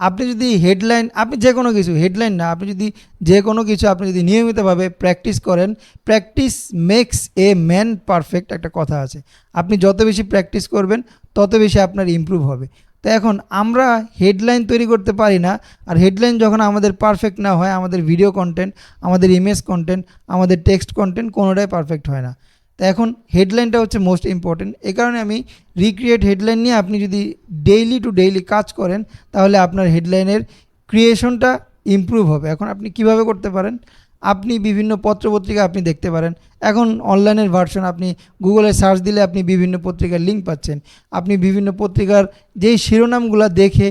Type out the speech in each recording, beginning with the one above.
আপনি যদি হেডলাইন আপনি যে কোনো কিছু হেডলাইন না, আপনি যদি যে কোনো কিছু আপনি যদি নিয়মিতভাবে প্র্যাকটিস করেন practice makes a man perfect একটা কথা আছে। আপনি যত বেশি প্র্যাকটিস করবেন, তত বেশি আপনার ইমপ্রুভ হবে। তো এখন আমরা হেডলাইন তৈরি করতে পারি না, আর হেডলাইন যখন আমাদের পারফেক্ট না হয়, আমাদের ভিডিও কন্টেন্ট আমাদের ইমেজ কন্টেন্ট আমাদের টেক্সট কন্টেন্ট কোনোটাই পারফেক্ট হয় না। তো এখন হেডলাইনটা হচ্ছে মোস্ট ইম্পর্টেন্ট এই কারণে আমি রিক্রিয়েট হেডলাইন নিয়ে আপনি যদি ডেইলি টু ডেইলি কাজ করেন, তাহলে আপনার হেডলাইনের ক্রিয়েশনটা ইমপ্রুভ হবে। এখন আপনি কীভাবে করতে পারেন? আপনি বিভিন্ন পত্রপত্রিকা আপনি দেখতে পারেন। এখন অনলাইনের ভার্সন আপনি গুগলে সার্চ দিলে আপনি বিভিন্ন পত্রিকার লিঙ্ক পাচ্ছেন। আপনি বিভিন্ন পত্রিকার যেই শিরোনামগুলো দেখে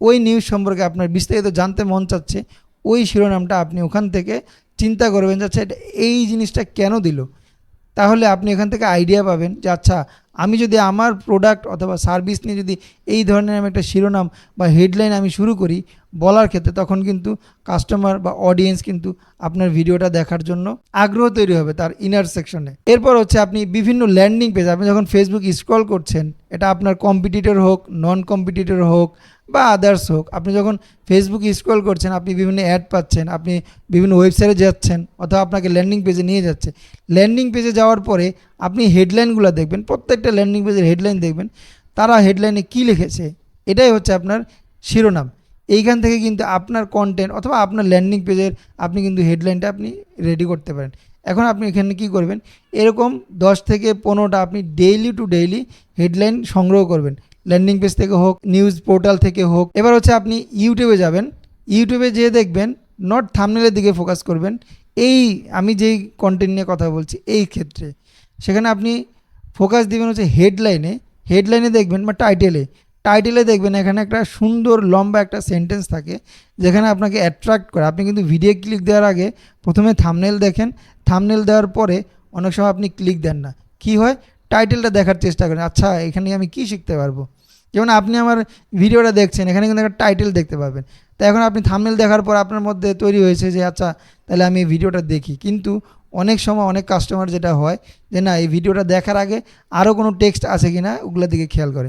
ওই নিউজ সম্পর্কে আপনার বিস্তারিত জানতে মন চাচ্ছে, ওই শিরোনামটা আপনি ওখান থেকে চিন্তা করবেন যে আচ্ছা এই জিনিসটা কেন দিল? তাহলে আপনি এখান থেকে আইডিয়া পাবেন যে আচ্ছা আমি যদি আমার প্রোডাক্ট অথবা সার্ভিস নিয়ে যদি এই ধরনের আমি একটা শিরোনাম বা হেডলাইন আমি শুরু করি বলার ক্ষেত্রে, তখন কিন্তু কাস্টমার বা অডিয়েন্স কিন্তু আপনার ভিডিওটা দেখার জন্য আগ্রহ তৈরি হবে তার ইনার সেকশনে এরপর হচ্ছে আপনি বিভিন্ন ল্যান্ডিং পেজ আপনি যখন ফেসবুক স্ক্রল করছেন, এটা আপনার কম্পিটিটর হোক নন কম্পিটিটর হোক বা আদার্স হোক, আপনি যখন ফেসবুক স্ক্রল করছেন, আপনি বিভিন্ন অ্যাড পাচ্ছেন, আপনি বিভিন্ন ওয়েবসাইটে যাচ্ছেন অথবা আপনাকে ল্যান্ডিং পেজে নিয়ে যাচ্ছে। ল্যান্ডিং পেজে যাওয়ার পরে আপনি হেডলাইনগুলো দেখবেন, প্রত্যেকটা ল্যান্ডিং পেজের হেডলাইন দেখবেন, তারা হেডলাইনে কী লিখেছে, এটাই হচ্ছে আপনার শিরোনাম। এইখান থেকে কিন্তু আপনার কন্টেন্ট অথবা আপনার ল্যান্ডিং পেজের আপনি কিন্তু হেডলাইনটা আপনি রেডি করতে পারেন। এখন আপনি এখানে কি করবেন, এরকম দশ থেকে পনেরোটা আপনি ডেইলি টু ডেইলি হেডলাইন সংগ্রহ করবেন। ল্যান্ডিং পেজ থেকে হোক নিউজ পোর্টাল থেকে হোক। এবার হচ্ছে আপনি ইউটিউবে যাবেন। ইউটিউবে যেয়ে দেখবেন নট থামনেলের দিকে ফোকাস করবেন। এই আমি যেই কন্টেন্ট নিয়ে কথা বলছি, এই ক্ষেত্রে। সেখানে আপনি ফোকাস দিবেন হচ্ছে হেডলাইনে হেডলাইনে দেখবেন বা টাইটেলে টাইটেলে দেখবেন এখানে একটা সুন্দর, লম্বা একটা সেন্টেন্স থাকে, যেখানে আপনাকে অ্যাট্রাক্ট করে। আপনি কিন্তু ভিডিও ক্লিক দেওয়ার আগে প্রথমে থামনেল দেখেন। থামনেল দেওয়ার পরে অনেক সময় আপনি ক্লিক দেন না। কি হয়? টাইটেলটা দেখার চেষ্টা করেন। আচ্ছা এখানে আমি কি শিখতে পারব? যেমন আপনি আমার ভিডিওটা দেখছেন, এখানে কিন্তু একটা টাইটেল দেখতে পাবেন। তো এখন আপনি থামনেল দেখার পর আপনার মধ্যে তৈরি হয়েছে যে আচ্ছা তাহলে আমি ভিডিওটা দেখি। কিন্তু অনেক সময় অনেক কাস্টমার যেটা হয় যে না, এই ভিডিওটা দেখার আগে আরও কোনো টেক্সট আছে কি না ওগুলোর দিকে খেয়াল করে।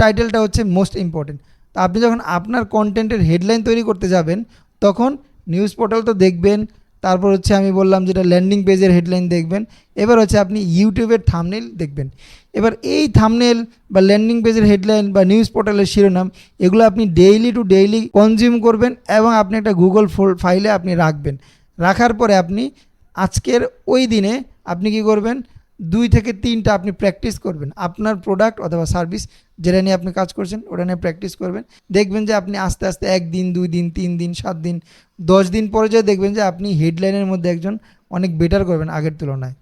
টাইটেলটা হচ্ছে মোস্ট ইম্পর্টেন্ট তো আপনি যখন আপনার কন্টেন্টের হেডলাইন তৈরি করতে যাবেন, তখন নিউজ পোর্টাল তো দেখবেন, তারপর হচ্ছে আমি বললাম যেটা ল্যান্ডিং পেজের হেডলাইন দেখবেন, এবার হচ্ছে আপনি ইউটিউবের থামনেল দেখবেন। এবার এই থামনেল বা ল্যান্ডিং পেজের হেডলাইন বা নিউজ পোর্টালের শিরোনাম, এগুলো আপনি ডেইলি টু ডেইলি কনজিউম করবেন এবং আপনি একটা গুগল ফাইলে আপনি রাখবেন। রাখার পরে আপনি আজকের ওই দিনে আপনি কি করবেন? দুই থেকে তিনটা আপনি প্র্যাকটিস করবেন। আপনার প্রোডাক্ট অথবা সার্ভিস যেটা নিয়ে আপনি কাজ করছেন, ওটা নিয়ে প্র্যাকটিস করবেন। দেখবেন যে আপনি আস্তে আস্তে একদিন দুই দিন, তিন দিন, সাত দিন, দশ দিন পরে যে দেখবেন যে আপনি হেডলাইনের মধ্যে একজন অনেক বেটার করবেন আগের তুলনায়।